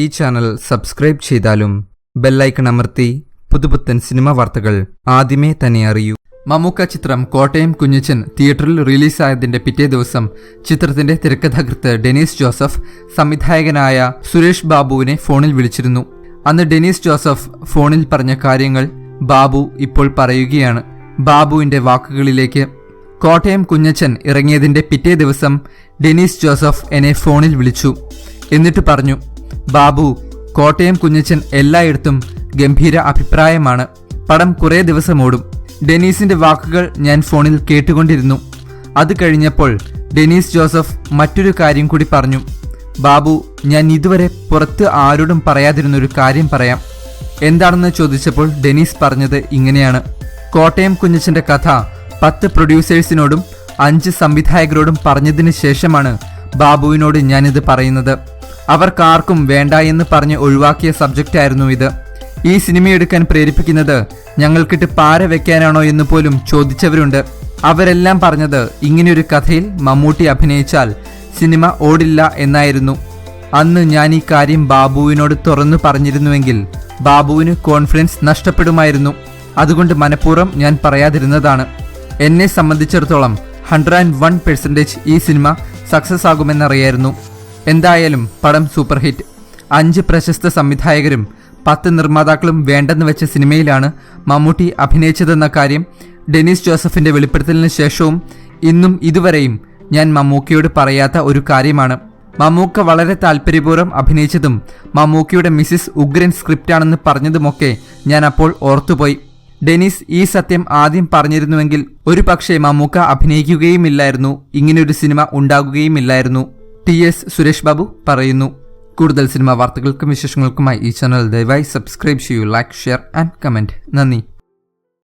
ഈ channel subscribe ചെയ്താലും bell icon അമർത്തി പുതുപുത്തൻ സിനിമ വാർത്തകൾ ആദ്യമേ തന്നെ അറിയൂ. മമ്മൂക്ക ചിത്രം കോട്ടയം കുഞ്ഞച്ചൻ തിയേറ്ററിൽ റിലീസായതിന്റെ പിറ്റേ ദിവസം ചിത്രത്തിന്റെ തിരക്കഥാകൃത്ത് ഡെനീസ് ജോസഫ് സംവിധായകനായ സുരേഷ് ബാബുവിനെ ഫോണിൽ വിളിച്ചിരുന്നു. അന്ന് ഡെനീസ് ജോസഫ് ഫോണിൽ പറഞ്ഞ കാര്യങ്ങൾ ബാബു ഇപ്പോൾ പറയുകയാണ്. ബാബുവിന്റെ വാക്കുകളിലേക്ക് കോട്ടയം കുഞ്ഞച്ചൻ ഇറങ്ങിയതിന്റെ പിറ്റേ ദിവസം ഡെനീസ് ജോസഫ് എന്നെ ഫോണിൽ വിളിച്ചു. എന്നിട്ട് പറഞ്ഞു ബാബു കോട്ടയം കുഞ്ഞച്ചൻ എല്ലായിടത്തും ഗംഭീര അഭിപ്രായമാണ്. പടം കുറേ ദിവസം ഓടും ഡെനീസിന്റെ വാക്കുകൾ ഞാൻ ഫോണിൽ കേട്ടുകൊണ്ടിരുന്നു. അത് കഴിഞ്ഞപ്പോൾ ഡെനീസ് ജോസഫ് മറ്റൊരു കാര്യം കൂടി പറഞ്ഞു. ബാബു ഞാൻ ഇതുവരെ പുറത്ത് ആരോടും പറയാതിരുന്നൊരു കാര്യം പറയാം. എന്താണെന്ന് ചോദിച്ചപ്പോൾ ഡെനീസ് പറഞ്ഞത് ഇങ്ങനെയാണ്. കോട്ടയം കുഞ്ഞച്ചന്റെ കഥ പത്ത് പ്രൊഡ്യൂസേഴ്സിനോടും അഞ്ച് സംവിധായകരോടും പറഞ്ഞതിന് ശേഷമാണ് ബാബുവിനോട് ഞാനിത് പറയുന്നത്. അവർക്കാർക്കും വേണ്ട എന്ന് പറഞ്ഞ് ഒഴിവാക്കിയ സബ്ജക്റ്റ് ആയിരുന്നു ഇത്. ഈ സിനിമയെടുക്കാൻ പ്രേരിപ്പിക്കുന്നത് ഞങ്ങൾക്കിട്ട് പാര വെക്കാനാണോ എന്ന് പോലും ചോദിച്ചവരുണ്ട്. അവരെല്ലാം പറഞ്ഞത് ഇങ്ങനെയൊരു കഥയിൽ മമ്മൂട്ടി അഭിനയിച്ചാൽ സിനിമ ഓടില്ല എന്നായിരുന്നു. അന്ന് ഞാൻ ഈ കാര്യം ബാബുവിനോട് തുറന്നു പറഞ്ഞിരുന്നുവെങ്കിൽ ബാബുവിന് കോൺഫിഡൻസ് നഷ്ടപ്പെടുമായിരുന്നു. അതുകൊണ്ട് മനഃപൂർവം ഞാൻ പറയാതിരുന്നതാണ്. എന്നെ സംബന്ധിച്ചിടത്തോളം ഹൺഡ്രഡ് ആൻഡ് വൺ പെർസെന്റേജ് ഈ സിനിമ സക്സസ് ആകുമെന്നറിയായിരുന്നു. എന്തായാലും പടം സൂപ്പർ ഹിറ്റ് അഞ്ച് പ്രശസ്ത സംവിധായകരും പത്ത് നിർമ്മാതാക്കളും വേണ്ടെന്ന് വെച്ച സിനിമയിലാണ് മമ്മൂട്ടി അഭിനയിച്ചതെന്ന കാര്യം ഡെനീസ് ജോസഫിന്റെ വെളിപ്പെടുത്തലിന് ശേഷവും ഇന്നും ഇതുവരെയും ഞാൻ മമ്മൂക്കയോട് പറയാത്ത ഒരു കാര്യമാണ്. മമ്മൂക്ക വളരെ താല്പര്യപൂർവം അഭിനയിച്ചതും മമ്മൂക്കയുടെ മിസ്സിസ് ഉഗ്രൻ സ്ക്രിപ്റ്റാണെന്ന് പറഞ്ഞതുമൊക്കെ ഞാൻ അപ്പോൾ ഓർത്തുപോയി. ഡെനിസ് ഈ സത്യം ആദ്യം പറഞ്ഞിരുന്നുവെങ്കിൽ ഒരു പക്ഷേ മമ്മൂക്ക അഭിനയിക്കുകയുമില്ലായിരുന്നു ഇങ്ങനെയൊരു സിനിമ ഉണ്ടാകുകയുമില്ലായിരുന്നു. ടി എസ് സുരേഷ് ബാബു പറയുന്നു. കൂടുതൽ സിനിമാ വാർത്തകൾക്കും വിശേഷങ്ങൾക്കുമായി ഈ ചാനൽ ദയവായി സബ്സ്ക്രൈബ് ചെയ്യൂ ലൈക്ക് ഷെയർ ആൻഡ് കമന്റ്. നന്ദി.